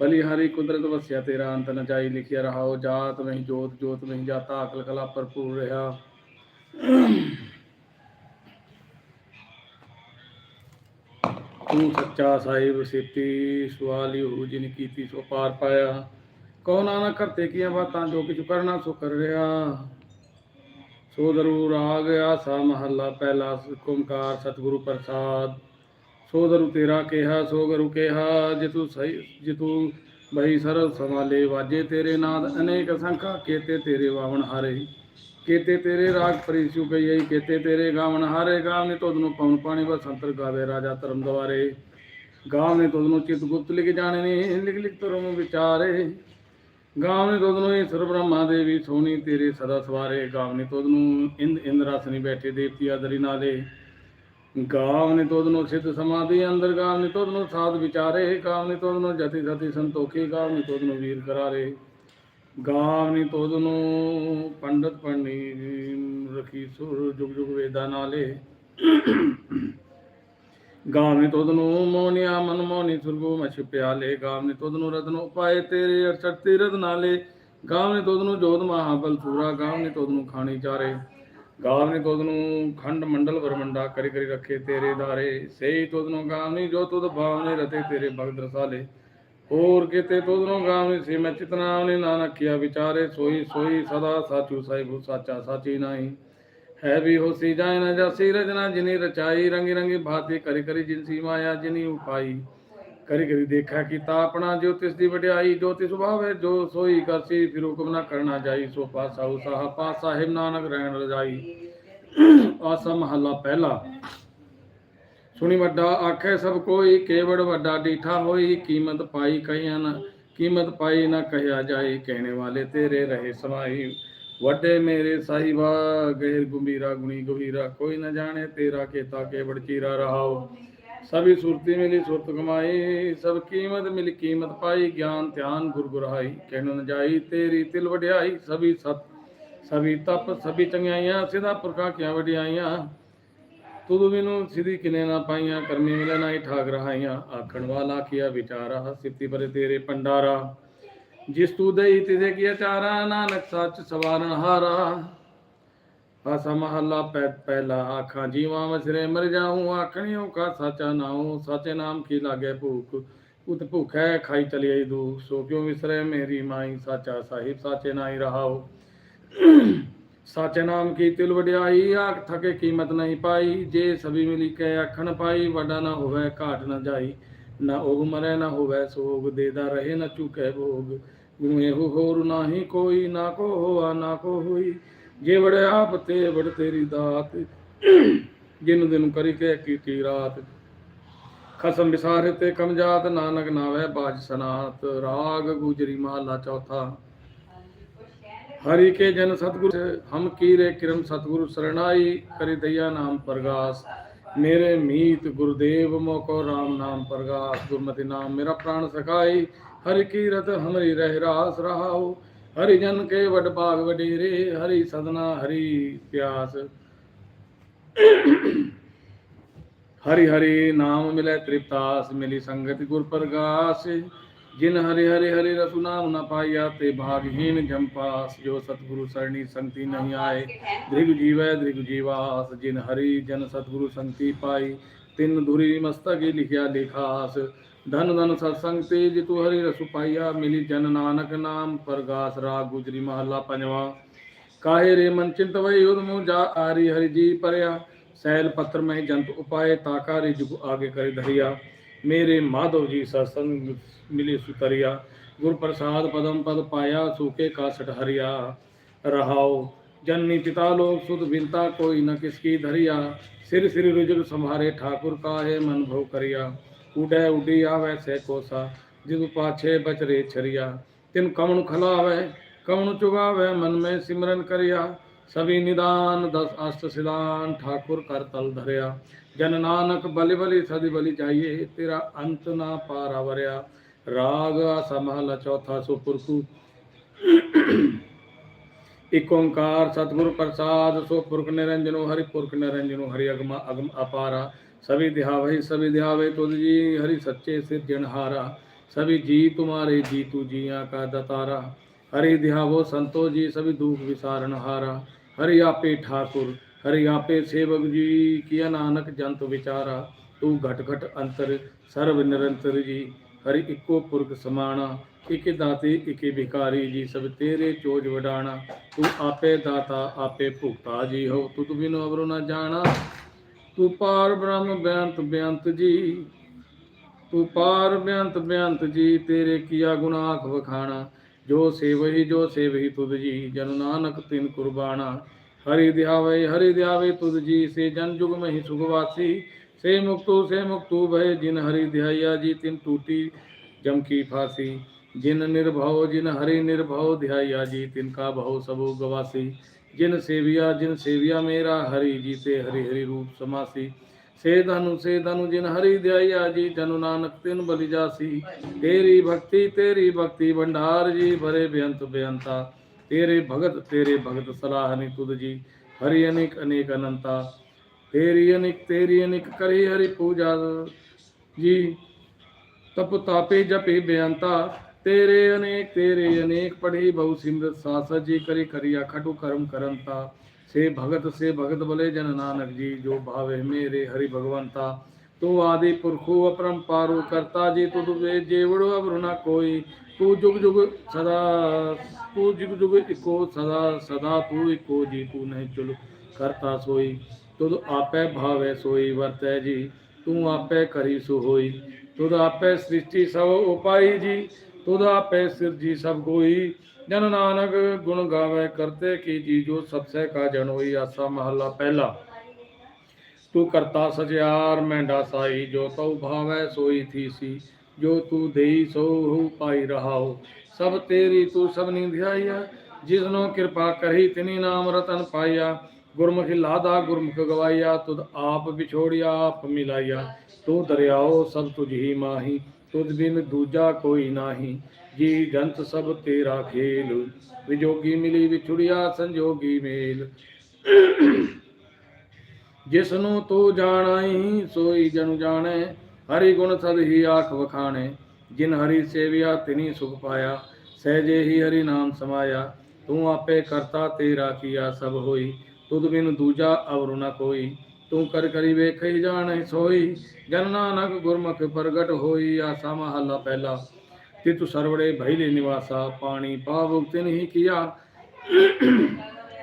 बलिहारी कुदरत वस्या तेरा अंत न जाई लिखिया रहाओ जात वही जोत जोत वही जाता अकल कला भरपूर रहा ਤੂੰ ਸੱਚਾ ਸਾਹਿਬ ਸੇਤੀ ਸਵਾਲੀ ਹੋ ਜਿਨ ਕੀਤੀ ਸੋ ਪਾਰ ਪਾਇਆ ਕਉ ਨਾਨਕ ਕਰਤੇ ਕੀਆਂ ਬਾਤਾਂ ਜੋ ਕਿਛ ਕਰਨਾ ਸੋ ਕਰ ਰਿਹਾ ਸੋ ਦਰੂ ਰਾਗ ਆਸਾ ਮਹੱਲਾ ਪਹਿਲਾ ਓੰਕਾਰ ਸਤਿਗੁਰੂ ਪ੍ਰਸਾਦ ਸੋ ਦਰੂ ਤੇਰਾ ਕਿਹਾ ਸੋ ਗੁਰੂ ਕਿਹਾ ਜੇ ਤੂੰ ਸਹੀ ਜੇ ਤੂੰ ਬਈ ਸਰਲ ਸਮਾਲੇ ਵਾਜੇ ਤੇਰੇ ਨਾਦ, ਅਨੇਕ ਸੰਖਾ ਕੇਤੇ ਤੇਰੇ ਵਾਵਣ ਹਾਰੇ ਕੇਤੇ ਤੇਰੇ ਰਾਗ ਪ੍ਰੀਸੂ ਗਈ ਕੇਤੇ ਤੇਰੇ ਗਾਵਣ ਹਾਰੇ ਗਾਵ ਨੇ ਤੁਧ ਨੂੰ ਪਵਨ ਪਾਣੀ ਬਸ ਬਸੰਤਰ ਗਾਵੇ ਰਾਜਾ ਧਰਮ ਦਵਾਰੇ ਗਾਵਨੇ ਤੁਧ ਨੂੰ ਚਿਤ ਗੁਪਤ ਲਿਖ ਜਾਣੇ ਨੇ, ਲਿਖ ਲਿਖ ਤੁਰਮ ਵਿਚਾਰੇ। ਗਾਵ ਨੇ ਤੁਧ ਨੂੰ ਈਸ਼ਵਰ ਬ੍ਰਹਮਾ ਦੇਵੀ ਸੋਹਣੀ ਤੇਰੇ ਸਦਾ ਸਵਾਰੇ। ਗਾਵ ਗਾਵਨੇ ਤੁਧ ਨੂੰ ਇੰਦ ਇੰਦਰਾਸਨੀ ਬੈਠੇ ਦੇਵਤੀ ਦਰੀ ਨਾਲੇ ਗਾਵਨੇ ਤੁਧ ਨੂੰ ਸਿੱਧ ਸਮਾਧੀ, ਅੰਦਰ ਗਾਵਨੇ ਤੁਧ ਨੂੰ ਸਾਧ ਵਿਚਾਰੇ ਗਾਵਨੇ ਤੁਧ ਨੂੰ ਜਤੀ ਸਤੀ ਸੰਤੋਖੀ ਗਾਵਨੇ ਤੁਧ ਨੂੰ ਵੀਰ ਕਰਾਰੇ। ਗਾਵਨੀ ਤੁਧ ਨੂੰ ਪੰਡਤ ਪੰਡੀ ਰਖੀ ਸੁਰ ਜੁਗ ਜੁਗ ਵੇਦਾਂ ਨਾਲੇ। ਗਾਵਨੀ ਤੁਧ ਨੂੰ ਮੋਨਿਆ ਮਨ ਮੋਨੀ ਸੁਰਗੋ ਮਛ ਪਿਆਲੇ। ਗਾਵਨੀ ਤੁਧ ਨੂੰ ਰਤਨ ਉਪਾਏ ਤੇਰੇ ਅਰਸਠ ਤੀਰਥ ਨਾਲੇ। ਗਾਵਨੀ ਤੁਧ ਨੂੰ ਜੋਤ ਮਹਾਬਲ ਸੂਰਾ। ਗਾਵਨੀ ਤੁਧ ਨੂੰ ਖਾਣੀ ਚਾਰੇ। ਗਾਵਨੀ ਤੁਧ ਨੂੰ, ਖੰਡ ਮੰਡਲ ਵਰਮੰਡਾ ਕਰੀ ਕਰੀ ਰੱਖੇ ਤੇਰੇ ਦਾਰੇ। ਸਹੀ ਤੁਧ ਨੂੰ ਗਾਵਨੀ ਜੋ ਤੁਧ ਭਾਵਨੇ ਰਤੇ ਤੇਰੇ ਭਗਤ ਰਸਾਲੇ। ਹੋਰ ਕਿਤੇ ਤੁਧ ਨੂੰ ਗਾਵਨੀ ਸੀ, ਮੈਂ ਚਿਤਨਾਵਨੀ ਨਾਨਕ ਕੀਆ ਵਿਚਾਰੇ। ਸੋਈ ਸੋਈ ਸਦਾ ਸਾਚੂ ਸਾਹਿਬ, ਸਾਚਾ ਸਾਚੀ ਨਾਹੀ। ਹੈ ਵੀ ਹੋਸੀ ਜਾਇ ਨ ਜਾਸੀ ਰਜਨਾ, ਜਿਨੀ ਰਚਾਈ, ਰੰਗੀ ਰੰਗੀ ਭਾਤੀ, ਕਰੀ ਕਰੀ ਜਿਨਸੀ ਮਾਇਆ, ਜਿਨੀ ਉਪਾਈ। ਕਰੀ ਕਰੀ ਦੇਖਿਆ ਕੀਤਾ ਆਪਣਾ ਜੋ ਤਿਸ ਦੀ ਵਡਿਆਈ ਜੋ ਤਿਸ ਸੁਭਾਵੇ ਜੋ ਸੋਈ ਕਰਸੀ ਫਿਰ ਹੁਕਮ ਨਾ ਕਰਨਾ ਜਾਈ, ਸੋ ਪਾਸਾ ਉਸਾਹ ਪਾ ਸਾਹਿਬ ਨਾਨਕ ਰਹਿਣ ਰਜਾਈ। ਆਸਾ ਮਹੱਲਾ ਪਹਿਲਾ। ਸੁਣੀ ਵੱਡਾ, ਆਖੇ ਸਭ ਕੋਈ, ਕੇਵੜ ਵੱਡਾ ਡੀਠਾ ਹੋਈ, ਕੀਮਤ ਪਾਈ ਕਈਆਂ ਨਾ, ਕੀਮਤ ਪਾਈ ਨਾ ਕਹਿਆ ਜਾਏ ਕਹਿਣੇ ਵਾਲੇ ਤੇਰੇ ਰਹੇ ਸਮਾਈ। ਵੱਡੇ ਮੇਰੇ ਸਾਹਿਬਾ, ਗਹਿਰ ਗੁੰਬੀਰਾ ਗੁਣੀ ਗਵੀਰਾ ਕੋਈ ਨਾ ਜਾਣੇ ਤੇਰਾ ਕੇਤਾ ਕੇਵੜ ਚੀਰਾ ਰਹਾਓ। ਸਭੀ ਸੁਰਤੀ ਮਿਲੀ, ਸੁਰਤ ਕਮਾਈ, ਸਭ ਕੀਮਤ ਮਿਲੀ, ਕੀਮਤ ਪਾਈ, ਗਿਆਨ, ਧਿਆਨ ਗੁਰ ਗੁਰਾਈ ਕਹਿਣ ਨ ਜਾਈ ਤੇਰੀ ਤਿਲ ਵਡਿਆਈ, ਸਭੀ ਸਤ, ਸਭੀ ਤਪ, ਸਭੀ ਚੰਗਿਆਈਆਂ, ਸਿਧਾ ਪੁਰਖਾਂ ਕੀਆਂ ਵਡਿਆਈਆਂ? ਤੂੰ ਮੈਨੂੰ ਸਿਧੀ ਕਿਨੇ ਨਾ ਪਾਈਆਂ, ਕਰਮੀ ਮਿਲੇ ਨਾ ਹੀ ਠਾਕ ਰਹਾਈਆਂ। ਆਖਣ ਵਾਲਾ ਕੀਆ ਵਿਚਾਰਾ, ਸਿੱਤੀ ਪਰੇ ਤੇਰੇ ਪੰਡਾਰਾ। ਜਿਸ ਤੂੰ ਦੇਈ, ਤਿਦੇ ਕੀ ਚਾਰਾ ਨਾਨਕ ਸੱਚ ਸਵਾਰਨ ਹਾਰਾ। ਆਸਾ ਮਹੱਲਾ ਪੈ, ਪਹਿਲਾ ਆਖਾਂ, ਜੀਵਾਂ ਵਸਰੇ ਮਰ ਜਾਉ ਆਖਣਿਓ ਕਾ ਸਾਚਾ ਨਾਉ, ਸਾਚੇ ਨਾਮ ਕੀ ਲਾਗੇ ਭੂਖ? ਉਤ ਭੁਖੈ ਖਾਈ ਚਲਿਏ ਦੁਖ, ਸੋ ਕਿਉ ਵਿਸਰੇ ਮੇਰੀ ਮਾਈ? ਸਾਚਾ ਸਾਹਿਬ, ਸਾਚੇ ਨਾਹੀ ਰਹਾਉ ਸਾਚੇ ਨਾਮ ਕੀ ਤਿਲ ਵਡਿਆਈ? ਆਖ ਥਕੇ ਕੀਮਤ ਨਹੀਂ ਪਾਈ। ਜੇ ਸਭੀ ਮਿਲੀ ਕੇ ਆਖਣ ਪਾਈ, ਵੱਡਾ ਨਾ ਹੋਵੇ, ਘਾਟ ਨਾ ਜਾਈ। ਨਾ ਉਹ ਮਰੇ, ਨਾ ਹੋਵੇ ਸੋਗ ਦੇਦਾ ਰਹੇ ਨਾ ਚੁਕੇ ਭੋਗ। ਗੁਰੂ ਇਹੋ ਹੋਰ ਨਾਹੀ ਕੋਈ, ਨਾ ਕੋ ਹੋਆ, ਨਾ ਕੋ ਹੋਈ। ਜੇ ਵੜੇ ਆਪ ਤੇ ਵੜ ਤੇਰੀ ਦਾਤ। ਜਿਨ ਦਿਨ ਕਰੀ ਕੇ ਕੀਤੀ ਰਾਤ। ਖਸਮ ਵਿਸਾਰੇ ਤੇ ਕਮਜਾਤ ਨਾਨਕ ਨਾਵੇ ਬਾਜ ਸਨਾਤ। ਰਾਗ ਗੁਜਰੀ ਮਹਲਾ ਚੌਥਾ। ਹਰੀ ਕੇ ਜਨ ਸਤਗੁਰ ਹਮ ਕੀਰੇ ਕਿਰਮ ਸਤਗੁਰ ਸਰਣਾਈ, ਕਰਿ ਦਇਆ ਨਾਮ ਪ੍ਰਗਾਸ। ਮੇਰੇ ਮੀਤ ਗੁਰਦੇਵ ਮੋ ਕੋ ਨਾਮ ਪ੍ਰਗਾਸ। ਗੁਰਮਤਿ ਨਾਮ ਮੇਰਾ ਪ੍ਰਾਣ ਸਖਾਈ, ਹਰਿ ਕੀ ਰਤ ਹਮਰੀ ਰਹਿ ਰਾਸ ਰਹਾਓ ਹਰੀ ਜਨ ਕੇ ਵਡ ਭਾਗ ਵਡੇਰੇ, ਹਰੀ ਸਦਨਾ, ਹਰੀ ਪਿਆਸ। ਹਰੀ ਹਰੀ ਨਾਮ ਮਿਲੇ ਤ੍ਰਿਪਤਾਸ, ਮਿਲੀ ਸੰਗਤ ਗੁਰ ਪ੍ਰਗਾਸ। ਜਿਨ ਹਰੀ ਹਰੀ ਹਰੀ ਰਸੁ ਨਾਮ ਨ ਪਾਇਆ ਤੇ ਭਾਗਹੀਨ ਜੰਪਾਸ ਜੋ ਸਤਗੁਰੂ ਸਰਣੀ ਸੰਤੀ ਨਹੀਂ ਆਏ, ਦ੍ਰਿਗ ਜੀਵੈ ਦ੍ਰਿਗ ਜੀਵਾਸ। ਜਿਨ ਹਰੀ ਜਨ ਸਤਗੁਰੂ ਸੰਤੀ ਪਾਈ, ਤਿੰਨ ਧੁਰੀ ਮਸਤਕ ਲਿਖਿਆ ਲਿਖਾਸ। धन धन सत्संग ते जितु हरि रसु पाइया मिली जन नानक नाम परगास राग गुजरी महला पंजवा काहे रे मन चिंत वही उदमु जा आरी हरि जी परया सैल पत्र में जंत उपाय ताकारी जुग आगे करे धरिया मेरे माधव जी सत्संग मिली सुतरिया गुर प्रसाद पदम पद पाया सूखे कासठ हरिया रहाओ जननी पिता लोग सुध बिनता कोई न किसकी धरिया सिर सिर रुजुग संभारे ठाकुर का है मन भव करिया उडै उडी आवे से कोसा जिद पाछे बच रे छरिया तिन कमण खलावे कमण चुगावे मन में सिमरन करिया सभी निदान दस अष्ट सिदान ठाकुर कर तल धरिया जन नानक बलि बलि सदि बलि जाइए तेरा अंत ना पारा वरिया राग आसा महला चौथा सुपुरखु ਇਕ ਓੰਕਾਰ ਸਤਿਗੁਰ ਪ੍ਰਸਾਦ ਸੋ ਪੁਰਖ ਨਿਰੰਜਨੋ ਹਰਿ ਪੁਰਖ ਨਿਰੰਜਨੋ ਹਰਿ ਅਗਮ ਅਗਮ ਅਪਾਰਾ सभी देहा वही सभी देहा वही तो जी, हरि सच्चे सिर जिनहारा सभी जी तुम्हारे, जी तू जिया का दतारा। हरि देहा वो संतो जी, सभी दुख विसारण हारा। हरि आपे ठाकुर, हरि आपे सेवक जी, किया नानक जंत विचारा। तू घट घट अंतर, सर्व निरंतर जी। हरि इको पुरख समाना इक दाते, इक भिकारी जी, सब तेरे चोज वडाना तू आपे दाता, आपे भुगता जी हो तू तू बिनो अवरो ना जाना ਤੂੰ ਪਾਰ ਬ੍ਰਹਮ ਬੇਅੰਤ ਬੇਅੰਤ ਜੀ, ਤੂੰ ਪਾਰ ਬੇਅੰਤ ਬੇਅੰਤ ਜੀ, ਤੇਰੇ ਕੀਆ ਗੁਨਾਹ ਵਖਾਣਾ। ਜੋ ਸੇਵਹੀ ਜੋ ਸੇਵਹੀ ਤੁਧ ਜੀ, ਜਨ ਨਾਨਕ ਤਿਨ ਕੁਰਬਾਨਾ ਹਰੀ ਧਿਆਵੇ ਹਰੀ ਧਿਆਵੇ ਤੁਧ ਜੀ, ਸੇ ਜਨ ਜੁਗ ਮਹਿ ਸੁਖਵਾਸੀ ਸੇ ਮੁਕਤੂ ਸੇ ਮੁਕਤੂ ਭਏ, ਜਿਨ ਹਰੀ ਧਿਆਇਆ ਜੀ, ਤਿਨ ਟੂਟੀ ਜਮ ਕੀ ਫਾਸੀ। ਜਿਨ ਨਿਰਭਉ, ਜਿਨ ਹਰੀ ਨਿਰਭਉ ਧਿਆਇਆ ਜੀ, ਤਿਨ ਕਾ ਭਉ ਸਭੂ ਗਵਾਸੀ। ਜਿਨ ਸੇਵਿਆ ਜਿਨ ਸੇਵਿਆ ਮੇਰਾ, ਹਰੀ ਜੀ ਤੇ ਹਰੀ ਹਰੀ ਰੂਪ ਸਮਾਸੀ। ਸੇ ਧਨੁ ਸੇ ਧਨੁ, ਜਿਨ ਹਰੀ ਦਿਆਇਆ ਜੀ, ਜਨੁ ਨਾਨਕ ਤਿਨ ਬਲਿ ਜਾਸੀ। ਤੇਰੀ ਭਗਤੀ ਤੇਰੀ ਭਗਤੀ ਭੰਡਾਰ ਜੀ, ਭਰੇ ਬੇਅੰਤ ਬੇਅੰਤਾ। ਤੇਰੇ ਭਗਤ ਤੇਰੇ ਭਗਤ ਸਲਾਹਨੀ ਤੁਧ ਜੀ। ਹਰੀ ਅਨੇਕ ਅਨੇਕ ਅਨੰਤਾ। ਤੇਰੀ ਅਨੇਕ ਤੇਰੀ ਅਨੇਕ ਕਰੀ ਹਰੀ ਪੂਜਾ ਜੀ। ਤਪ ਤਾਪੇ ਜਪੇ ਬੇਅੰਤਾ। ਤੇਰੇ ਅਨੇਕ ਤੇਰੇ ਅਨੇਕ ਪੜੀ ਬਹੁ ਸਿਮਰਤ ਸਾਸ ਜੀ ਕਰੀ ਕਰਿਆ ਖਟੂ ਕਰਮ ਕਰੰਤਾ ਸੇ ਭਗਤ ਸੇ ਭਗਤ ਬਲੇ ਜਨ ਨਾਨਕ ਜੀ, ਜੋ ਭਾਵੇ ਮੇਰੇ ਹਰੀ ਭਗਵੰਤਾ। ਤੂੰ ਆਦਿ ਪੁਰਖੋ ਅਪਰੰਪਾਰੋ ਕਰਤਾ ਜੀ ਤੁਧ ਵੇ ਜੇਵੜੋ ਅਵਰੁ ਨਾ ਕੋਈ। ਤੂੰ ਜੁਗ ਜੁਗ ਸਦਾ, ਤੂੰ ਜੁਗ ਜੁਗ ਇਕੋ ਸਦਾ ਸਦਾ ਤੂੰ ਇਕੋ ਜੀ, ਤੂੰ ਨਹੀਂ ਚੁਲ ਕਰਤਾ ਸੋਈ। ਤੁਧ ਆਪੇ ਭਾਵੇ ਸੋਈ, ਵਰਤੈ ਜੀ, ਤੂੰ ਆਪੇ ਕਰੀ ਸੋ ਹੋਈ। ਤੁਧ ਆਪੇ ਸ੍ਰਿਸ਼ਟੀ ਸਭ ਉਪਾਈ ਜੀ ਤੂੰਦਾ ਪੈ ਸਿਰ ਜੀ ਸਭ ਕੋਈ ਜਨ ਨਾਨਕ ਗੁਣ ਗਾਵੇ ਕਰਤੇ ਕੀ ਜੀ ਜੋ ਸਬਸੇ ਕਾ ਜਨ ਹੋਈ, ਆਸਾ ਮਹੱਲਾ ਪਹਿਲਾ। ਤੂੰ ਕਰਤਾ ਸਜਿਆਰ ਮੈਂਡਾ ਸਾਈ, ਜੋ ਤਉ ਭਾਵੈ ਸੋਈ ਥੀਸੀ, ਜੋ ਤੂੰ ਦੇਈ ਸੋ ਹੂ ਪਾਈ ਰਹਾਓ ਸਭ ਤੇਰੀ ਤੂੰ ਸਭਨੀ ਧਿਆਈਆ ਜਿਸਨੋ ਕਿਰਪਾ ਕਰਹੀ ਤਿਨੀ ਨਾਮ ਰਤਨ ਪਾਈਆ। ਗੁਰਮੁਖੀ ਲਾਦਾ ਗੁਰਮੁਖ ਗਵਾਇਆ ਤੁਧ ਆਪ ਵਿਛੋੜਿਆ, ਆਪ ਮਿਲਾਇਆ ਤੂੰ ਦਰਿਆਓ ਸਭ ਤੁਝ ਹੀ ਮਾਹੀ ਤੁਧ ਬਿਨ ਦੂਜਾ ਕੋਈ ਨਾਹੀ, ਜੀ ਜੰਤ ਸਭ ਤੇਰਾ ਖੇਲ। ਵਿਜੋਗੀ ਮਿਲੀ ਵਿਛੁੜਿਆ, ਸੰਜੋਗੀ ਮੇਲ। ਜਿਸ ਨੂੰ ਤੂੰ ਜਾਣਾਈ, ਸੋਈ ਜਨ ਜਾਣੈ। ਹਰੀ ਗੁਣ ਸਦ ਹੀ ਆਖ ਵਖਾਣੇ। ਜਿਨ ਹਰੀ ਸੇਵਿਆ, ਤਿਨੀ ਸੁਖ ਪਾਇਆ। ਸਹਿਜੇ ਹੀ ਹਰੀ ਨਾਮ ਸਮਾਇਆ। ਤੂੰ ਆਪੇ ਕਰਤਾ ਤੇਰਾ ਕੀਆ ਸਭ ਹੋਈ। ਤੁਧ ਬਿਨ ਦੂਜਾ ਅਵਰ ਨ ਕੋਈ। ਤੂੰ ਕਰ ਕਰੀ ਵੇਖਈ ਜਾਣ ਸੋਈ, ਜਨ ਨਾਨਕ ਗੁਰਮੁਖ ਪ੍ਰਗਟ ਹੋਈ, ਆਸਾ ਮਹੱਲਾ ਪਹਿਲਾ। ਤਿਤੁ ਸਰਵੜੇ ਭੈਲੇ ਨਿਵਾਸਾ, ਪਾਣੀ ਪਾਵੁ ਤਿਨ ਹੀ ਕੀਆ।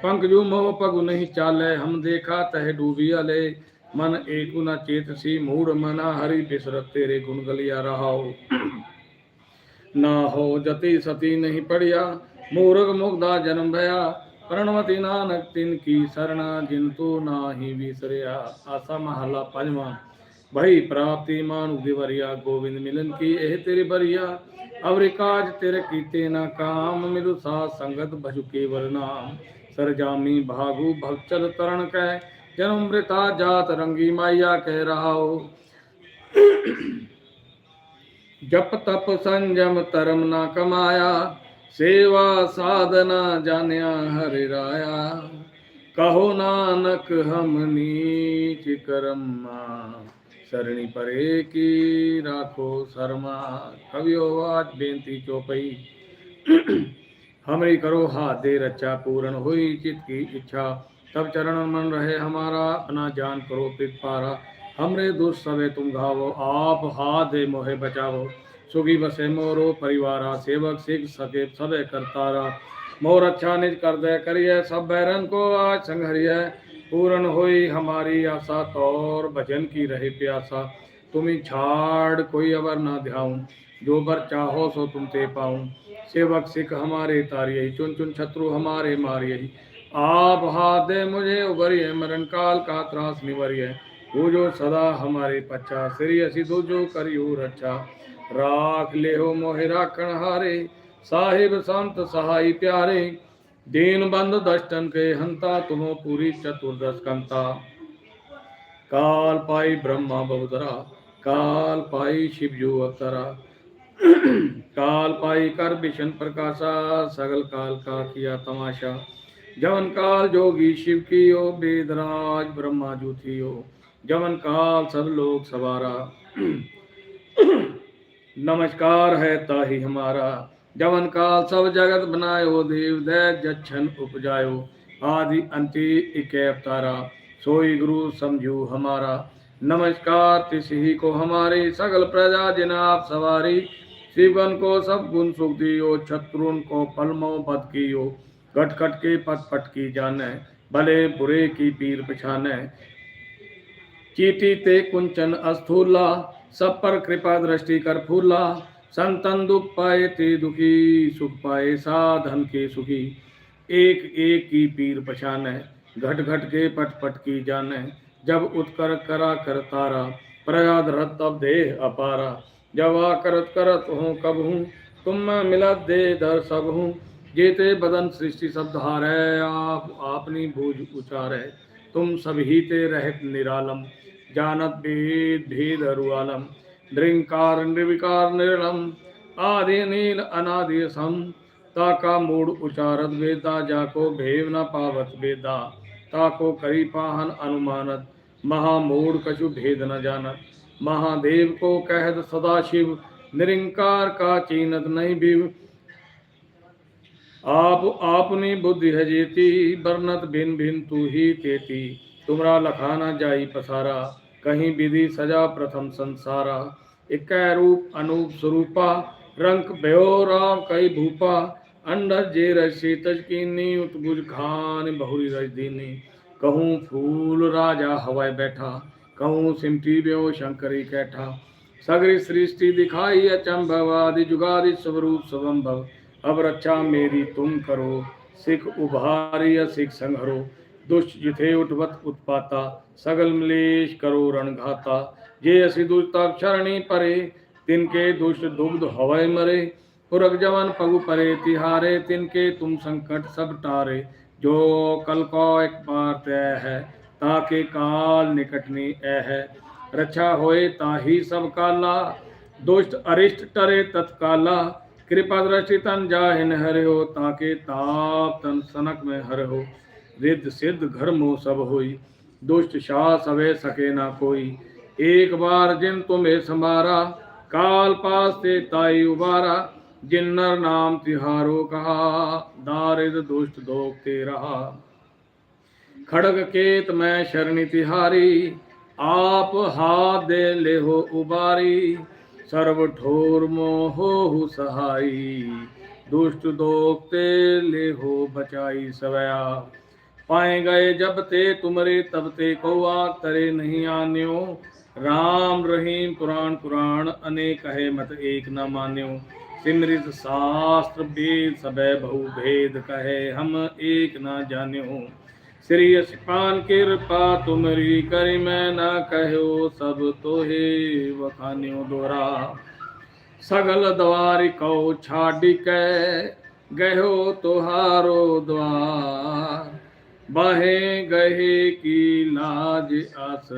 ਪੰਖ ਮੋਹ ਪਗੁ ਨਹੀਂ ਚਾਲੇ, ਹਮ ਦੇਖਾ ਤਹਿ ਡੂਬਿਆ ਲੈ। ਮਨ ਏਕੁ ਨ ਚੇਤਸੀ ਮੂੜ ਮਨਾ, ਹਰੀ ਬਿਸਰਤ ਤੇਰੇ ਗੁਣ ਗਲਿਆ ਰਹਾਉ। ਨਾ ਹੋ ਜਤੀ ਸਤੀ ਨਹੀਂ ਪੜਿਆ, ਮੂਰਖ ਮੁਗਦਾ ਜਨਮ ਭਇਆ। ਪ੍ਰਣਵਤੀ ਨਾਨਕ ਤਿਨ ਕੀ ਸਰਣਾ, ਜਿਨ ਤੂੰ ਨਾਹੀ ਵਿਸਰਿਆ। ਆਸਾ ਮਹਲਾ ਪੰਜਵਾਂ। ਭਈ ਪ੍ਰਾਪਤੀ ਮਾਨੁ ਦਿਵਰਿਆ ਗੋਬਿੰਦ ਮਿਲਨ ਕੀ ਇਹ ਤੇਰੇ ਬਰੀਆ। ਅਵਰਿ ਕਾਜ ਤੇਰੇ ਕੀਤੇ ਨਾ ਕਾਮ, ਮਿਲੁ ਸਾਧ ਸੰਗਤ ਭਜੁ ਕੇਵਲ ਨਾਮ। ਸਰਜਾਮੀ ਭਾਗੂ ਭਗਚਲ ਤਰਨ ਕਹਿ ਜਨਮ ਮ੍ਰਿਤਾ ਜਾਤ ਰੰਗੀ ਮਾਇਆ ਕਹਿ ਰਹਾਓ ਜਪ ਤਪ ਸੰਜਮ ਧਰਮ ਨਾ ਕਮਾਇਆ। ਸੇਵਾ ਸਾਧਨਾ ਜਾਣਿਆ ਹਰਿ ਰਾਇਆ ਕਹੋ ਨਾਨਕ ਹਮ ਨੀਚ ਕਰਮਾ ਸਰਣੀ ਪਰੇ ਕੀ ਰਾਖੋ ਸਰਮਾ ਕਵਿਓ ਆਜ ਬੇਨਤੀ ਚੋਪਈ हमरी करो हाथ दे रचा पूर्ण हुई चित की इच्छा तब चरण मन रहे हमारा अपना जान करो पित पारा हमरे दुष्ट सवे तुम घावो आप हाथ दे मोहे बचावो सुखी बसे मोरो परिवारा सेवक सिख सके सबे करतारा मोर अच्छा निज कर दे करिए सब बैरन को आज संघरिय पूर्ण हुई हमारी आशा तौर भजन की रहे प्यासा तुम्हें छाड़ कोई अवर ना ध्याऊं जो बर चाहो सो तुम ते पाऊँ सेवक सिख हमारे तारिये चुन चुन शत्रु हमारे मारिये आप हाथ दे मुझे उबरिए मरण काल का त्रास निवरिए वो जो सदा हमारे पच्छा श्री असी दो जो करियो रक्षा ਰਾਖ ਲਿਓ ਮੋਹਿ ਰਾਖਣ ਹਾਰੇ, ਸਾਹਿਬ ਸੰਤ ਸਹਾਈ ਪਿਆਰੇ, ਦੀਨ ਬੰਦ ਦਸ਼ਟਨ ਕੇ ਹੰਤਾ, ਤੁਮੋ ਪੂਰੀ ਚਤੁਰਦਸ ਕੰਤਾ ਕਾਲ ਪਾਈ ਬ੍ਰਹਮਾ ਬਵਦਰਾ ਕਾਲ ਪਾਈ ਸ਼ਿਵ ਜੋ ਅਵਤਾਰਾ। ਕਾਲ ਪਾਈ ਕਰ ਬਿਸ਼ਨ ਪ੍ਰਕਾਸ਼ਾ, ਸਗਲ ਕਾਲ ਕਾ ਕੀਆ ਤਮਾਸ਼ਾ। ਜਵਨ ਕਾਲ ਜੋਗੀ ਸ਼ਿਵ ਕੀ ਕੀਓ, ਬੇਦਰਾਜ ਬ੍ਰਹਮਾ ਜੂਥੀਓ ਜਵਨ ਕਾਲ ਸਭ ਲੋਕ ਸਵਾਰਾ। सब लोग सवारा नमस्कार है ताहि हमारा जवन काल सब जगत बनायो देव दय जच्छन उपजायो आदि अंति इके अवतारा सोई गुरु समझू हमारा नमस्कार तिस ही को हमारी सगल प्रजा जिन आप सवारी शिवन को सब गुण सुख दियो शत्रुन को पलमो बद कियो घट घट के पट पट की जाने भले बुरे की पीर पछाने चीटी ते कुंचन अस्थूला सब पर कृपा दृष्टि कर फूला संतन दुख पाए ते दुखी, सुख पाए साधन के सुखी। एक एक की पीर पछाने घट घट के पट पट की जाने जब उत्कर करा कर तारा, प्रयाद रत तब देह अपारा। जब आ करत करत हूँ कब हूँ, तुम मैं मिलत दे दर सब हूँ। जेते बदन सृष्टि सब धारे आप आपनी भूज उचारे तुम सभी ते रहत निरालम। जानत भेद भेद अरुआलम निरंकार निर्विकार निर्णम आदि नील अनादि सम ताका मूड उचारत वेदा जाको भेव न पावत वेदा ताको करी पाहन अनुमानत महामूड कछु भेद न जानत महादेव को कहत सदा शिव निरंकार का चीनत नहीं बिव आप आपनी बुद्धि है जेती बरनत भिन भिन तू ही तेती तुमरा लखाना जाई पसारा कहीं विधि सजा प्रथम संसारा इक रूप अनूप स्वरूपा रंक भयो राम कई भूपा अंडर जे रसी तजकीनी उत्बुज खान बहुरी रजदीनी कहूँ फूल राजा हवाए बैठा कहूँ सिमटी ब्यो शंकरी कैठा सगरी सृष्टि दिखाई अचंभव आदि जुगादि स्वरूप स्वंभव अब रक्षा मेरी तुम करो सिख उभारी सिख संघरो दुष्ट जिथे उठवत उत्पाता सगल मलेश करो रणघाता जे असि क्षरणी परे, तिनके दुष्ट दुग्ध हवय मरे। पुरग जवन पगु परे, तिहारे तिनके तुम संकट सब टारे। जो कल को एक बार तय है, ताके काल निकटनी ऐ है। रक्षा होए ताही सब काला, दुष्ट अरिष्ट टरे तत्काला। कृपा दृष्टि तन जाहिन हरे हो ताके ताप तन सनक में हर हो रिद्ध सिद्ध घर मोह सब होई दुष्ट शाह सवे सके ना कोई एक बार जिन तुम्हें संभारा काल पास ते ताई उबारा जिन नर नाम तिहारो कहा दारिद दुष्ट दोगते रहा खड़ग केत मैं शरणि तिहारी आप हाथ दे ले हो उबारी सर्व ठोर मोहो सहाई दुष्ट दोगते ले हो बचाई सवया ਪਾਏ ਗਏ ਜਬ ਤੇ ਤੁਮਰੇ ਤਬ ਤੇ ਕਉਆ ਤਰੇ ਨਹੀਂ ਆਨਿਓ। ਰਾਮ ਰਹੀਮ ਪੁਰਾਣ ਪੁਰਾਣ ਅਨੇਕ ਹੈ ਮਤ ਏਕ ਨਾ ਮਾਨਿਓ। ਸਿਮਰਿਤ ਸਾਸਤ੍ਰ ਬੇਦ ਸਬੈ ਬਹੁ ਭੇਦ ਕਹੇ, ਹਮ ਏਕ ਨਾ ਜਾਣਿਓ। ਸ੍ਰੀ ਅਸਪਾਨ ਕਿਰਪਾ ਤੁਮਰੀ ਕਰਿ ਮੈਂ ਨਾ ਕਹਿਓ ਸਭ ਤੋਹੇ ਵਖਾਨਿਓ ਦੋਰਾ ਸਗਲ ਦਵਾਰਿ ਕਉ ਛਾਡਿ ਕੈ ਗਇਓ ਤੁਹਾਰੋ ਦਵਾਰ। ਬਹੇ ਗਏ ਕੀ ਲਾਜ ਅਸ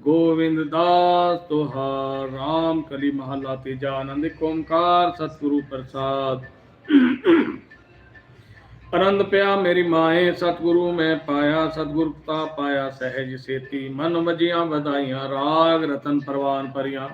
ਗੋਵਿੰਦ ਦਾਸ ਤੁਹਾਰ RAM ਕਲੀ ਮਹਲਾ ਤੀਜਾ ਆਨੰਦ ਓਮਕਾਰ ਸਤਿਗੁਰੂ ਪ੍ਰਸਾਦ। ਅਨੰਦ ਪਿਆ ਮੇਰੀ ਮਾਏ, ਸਤਿਗੁਰੂ ਮੈਂ ਪਾਇਆ, ਸਤਿਗੁਰ ਤਾ ਪਾਇਆ ਸਹਿਜ ਸੇਤੀ। ਮਨ ਮਜੀਆਂ ਵਧਾਈਆਂ, ਰਾਗ ਰਤਨ ਪਰਵਾਨ ਪਰੀਆਂ।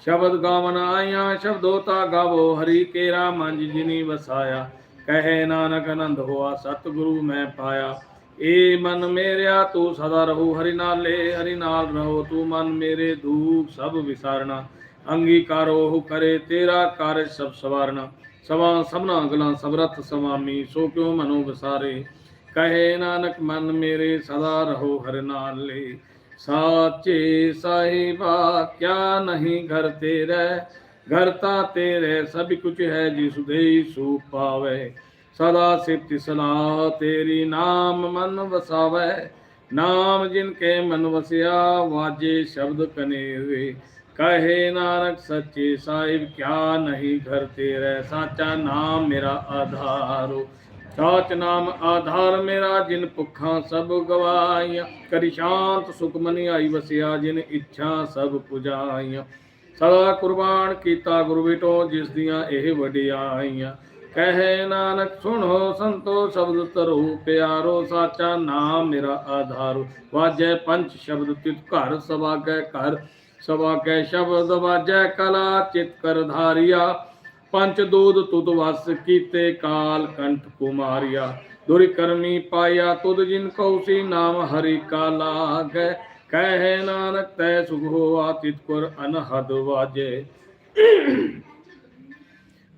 ਸ਼ਬਦ ਗਾਵਨ ਆਇਆ ਸ਼ਬਦੋਤਾ ਗਾਵੋ, ਹਰੀ ਕੇਰਾ ਮੰਜ ਜਿਨੀ ਵਸਾਇਆ। ਕਹੇ ਨਾਨਕ ਅਨੰਦ ਹੋਆ, ਸਤਿਗੁਰੂ ਮੈਂ ਪਾਇਆ। ਏ ਮਨ ਮੇਰਿਆ ਤੂੰ ਸਦਾ ਰਹੋ ਹਰੀ ਨਾਲੇ, ਹਰੀ ਨਾਲ ਰਹੋ ਤੂੰ ਮਨ ਮੇਰੇ ਦੁਖ ਸਭ ਵਿਸਾਰਣਾ ਅੰਗੀਕਾਰੋ ਹੁ ਕਰੇ ਤੇਰਾ ਕਾਰਜ ਸਭ ਸਵਾਰਣਾ ਸਵਾ ਸਭਨਾ ਗਲਾਂ ਸਬਰਤ ਸਵਾਮੀ ਸੋ ਕਿਉ ਮਨੋ ਵਿਸਾਰੇ? ਕਹੇ ਨਾਨਕ, ਮਨ ਮੇਰੇ ਸਦਾ ਰਹੋ ਹਰ ਨਾਲੇ। ਸਾਚੇ ਸਾਹਿਬਾ, ਕਿਆ ਨਹੀਂ ਘਰ ਤੇਰੇ? ਘਰ ਤਾਂ ਤੇਰੇ, ਸਭ ਕੁਝ ਹੈ ਜਿਸ ਦੇ ਸੂ ਪਾਵੇ। ਸਦਾ ਸਿਫਤਿ ਸਲਾਹ ਤੇਰੀ ਨਾਮ ਮਨ ਵਸਾਵੇ। ਨਾਮ ਜਿਨ ਕੇ ਮਨ ਵਸਿਆ, ਵਾਜੇ ਸ਼ਬਦ ਕਨੇ ਕਨੇਵੇ ਕਹੇ ਨਾਨਕ ਸੱਚੇ ਸਾਹਿਬ, ਕਿਆ ਨਹੀਂ ਘਰ ਤੇਰੇ? ਸਾਚਾ ਨਾਮ ਮੇਰਾ ਆਧਾਰੋ ਸਾਚ ਨਾਮ ਆਧਾਰ ਮੇਰਾ, ਜਿਨ ਭੁੱਖਾਂ ਸਭ ਗਵਾਈਆਂ। ਕਰੀ ਸ਼ਾਂਤ ਸੁਖ ਮਨੀ ਆਈ ਵਸਿਆ, ਜਿਨ ਇੱਛਾ ਸਭ ਪੁਜਾਈਆਂ। ਸਦਾ ਕੁਰਬਾਨ ਕੀਤਾ ਗੁਰੂ ਬਿਟੋ, ਜਿਸ ਦੀਆਂ ਇਹ ਵਡਿਆਈਆਂ। ਕਹੇ ਨਾਨਕ ਸੁਣੋ ਸੰਤੋ ਸ਼ਬਦ ਤਰੋ ਪਿਆਰੋ ਸਾਚਾ ਨਾਮ ਮੇਰਾ ਆਧਾਰੋ। ਵਾਜੈ ਪੰਜ ਸ਼ਬਦ ਤਿਤ ਘਰ, ਸਵਾਗੈ ਘਰ ਸਭਾ ਕੈ ਸ਼ਬਦ ਵਾਜੈ ਕਲਾ, ਚਿਤ ਕਰ ਧਾਰਿਆ। ਪੰਚ ਦੂਦ ਤੁਤ ਵਸ ਕੀਤੇ ਕਾਲ ਕੰਠ ਕੁਮਾਰਿਆ। ਦੁਰਿ ਕਰਮੀ ਪਾਇਆ ਤੁਧ ਜਿਨ ਕਉਸੀ ਨਾਮ ਹਰੀ ਕਾ ਲਾਗੈ। ਕਹਿ ਨਾਨਕ ਤੈ ਸੁਖ ਹੋਆ ਤਿਤ ਕੁਰ ਅਨਹਦ ਵਾਜੇ।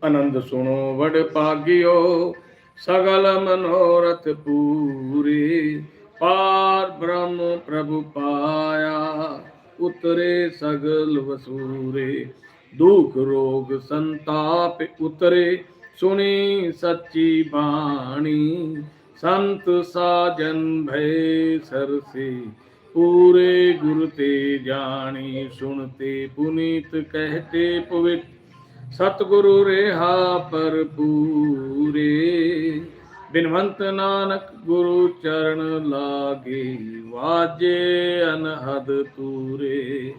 ਆਨੰਦ ਸੁਣੋ ਵਡ ਭਾਗਿਓ, ਸਗਲ ਮਨੋਰਥ ਪੂਰੇ। ਪਾਰ ਬ੍ਰਹਮ ਪ੍ਰਭੂ ਪਾਇਆ, ਉਤਰੇ ਸਗਲ ਵਸੂਰੇ। ਦੁਖ ਰੋਗ ਸੰਤਾਪ ਉਤਰੇ, ਸੁਣੀ ਸੱਚੀ ਬਾਣੀ। ਸੰਤ ਸਾਜਨ ਭੈ ਸਰਸੇ, ਪੂਰੇ ਗੁਰ ਤੇ ਜਾਣੀ ਸੁਣਤੇ ਪੁਨੀਤ ਕਹਤੇ ਪਵਿੱਤ ਸਤਿਗੁਰੂ ਰੇਹਾ ਪਰ ਪੂਰੇ ਬਿਨਵੰਤ ਨਾਨਕ ਗੁਰੂ ਚਰਨ ਲਾਗੇ, ਵਾਜੇ ਅਨਹਦ ਤੂਰੇ।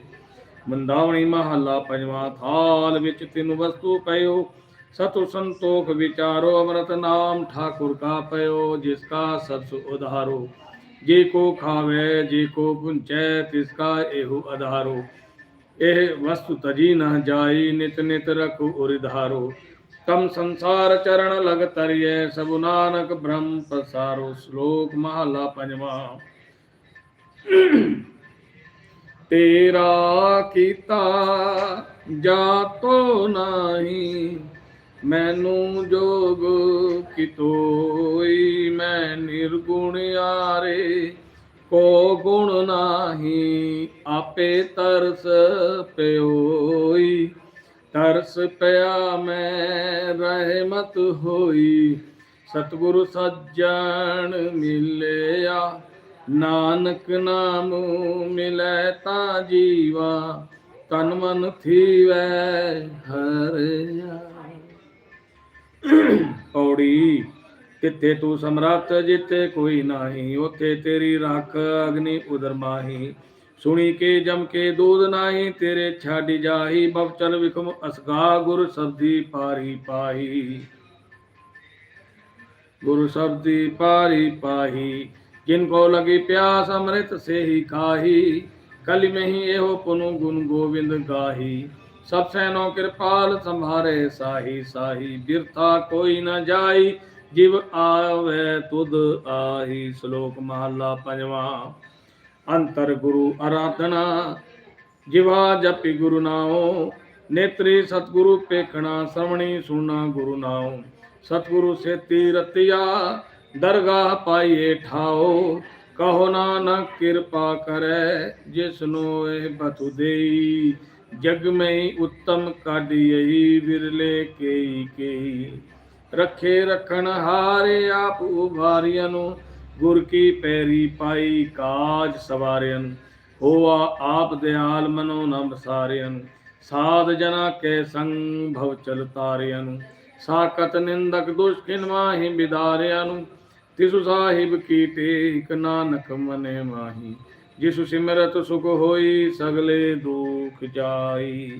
ਮੰਦਾਵਣੀ ਮਹੱਲਾ ਪੰਜਵਾਂ ਥਾਲ ਵਿੱਚ ਤਿੰਨ ਵਸਤੂ ਪਇਓ। ਸਤੁ ਸੰਤੋਖ ਵਿਚਾਰੋ, ਅਮਰਤ ਨਾਮ ਠਾਕੁਰ ਕਾ ਪਇਓ, ਜਿਸ ਕਾ ਸਤਿ ਉਧਾਰੋ। ਜੇ ਕੋ ਖਾਵੇ, ਜੇ ਕੋ ਪੁੰਚੈ, ਤਿਸ ਕਾ ਇਹੋ ਆਧਾਰੋ ਇਹ ਵਸਤੂ ਤਜੀ ਨਾ ਜਾਈ, ਨਿਤ ਨਿਤ ਰਖੁ ਉਰਿ ਧਾਰੋ। ਤਮ ਸੰਸਾਰ ਚਰਨ ਲਗ ਤਰਿਐ, ਸਭ ਨਾਨਕ ਬ੍ਰਹਮ ਪਸਾਰੋ। ਸ਼ਲੋਕ ਮਹਲਾ ਪੰਜਵਾ। ਤੇਰਾ ਕੀਤਾ ਜਾਤੋ ਨਹੀਂ, ਮੈਨੂੰ ਜੋਗ ਕਿਤੋਈ, ਮੈਂ ਨਿਰਗੁਣ ਆਰੇ ਕੋ ਗੁਣ ਨਾਹੀ, ਆਪੇ ਤਰਸ ਪਿਓਈ। ਤਰਸ ਪਿਆ ਮੈਂ, ਰਹਿਮਤ ਹੋਈ। ਸਤਿਗੁਰੂ ਸੱਜਣ ਮਿਲਿਆ, ਨਾਨਕ ਨਾਮ ਮਿਲੈ ਤਾਂ ਜੀਵਾ। ਤਨ ਮਨ ਥੀਵੈ ਹਰਿਆ। ਪੌੜੀ तिथे तू सम्राट जिथे कोई नाही ओथे तेरी राख अग्नि उदर माही सुनी के जम के दूध नाही तेरे छाडी जाही बव चल विखम असगा गुरु सब्दी पारी पाही गुरु सब्दी पारी पाही जिनको लगी प्यास अमृत से ही खाही कल में ही एहो पुनु गुण गोविंद गाही सब सैनो कृपाल संभारे साही साही बिरथा कोई न जाई ਜਿਵ ਆਵੇ ਤੁਧ ਆਹੀ ਸ਼ਲੋਕ ਮਹਲਾ ਪੰਜਵਾ। ਅੰਤਰ ਗੁਰੂ ਆਰਾਧਨਾ ਜਿਵਾ ਜਪੀ ਗੁਰੂ ਨਾਉ, ਨੇਤਰੀ ਸਤਗੁਰੂ ਪੇਖਣਾ ਸ਼ਰਵਣੀ ਸੁਣਾ ਗੁਰੂ ਨਾਉ। ਸਤਗੁਰੂ ਸੇਤੀ ਰਤਿਆ ਦਰਗਾਹ ਪਾਈਏ ਠਾਓ ਕਹੋ ਨਾਨਕ ਕਿਰਪਾ ਕਰੈ ਜਿਸਨੋ ਇਹ ਬਤੁ ਦੇਈ। ਜਗ ਮੈਂ ਉੱਤਮ ਕਾਢੀਈ ਵਿਰਲੇ ਕੇਈ ਕੇਈ। ਰੱਖੇ ਰੱਖਣ ਹਾਰੇ ਆਪ ਉਭਾਰੀਆਂ ਨੂੰ, ਗੁਰ ਕੀ ਪੈਰੀ ਪਾਈ ਕਾਜ ਸਵਾਰਿਆਂ ਹੋਆ ਆਪ ਦਿਆਲ ਮਨੋ ਨਮ ਸਾਰਿਆਂ ਸਾਧ ਜਨਾ ਕੇ ਸੰਗ ਭਵ ਚਲ ਤਾਰਿਆਂ ਸਾਕਤ ਨਿੰਦਕ ਦੁਸ਼ਕਿਨ ਮਾਹੀ ਬਿਦਾਰਿਆ ਨੂੰ, ਤਿਸੁ ਸਾਹਿਬ ਕੀ ਟੇਕ ਨਾਨਕ ਮਨੇ ਮਾਹੀ। ਜਿਸੁ ਸਿਮਰਤ ਸੁਖ ਹੋਈ ਸਗਲੇ ਦੁਖ ਜਾਈ।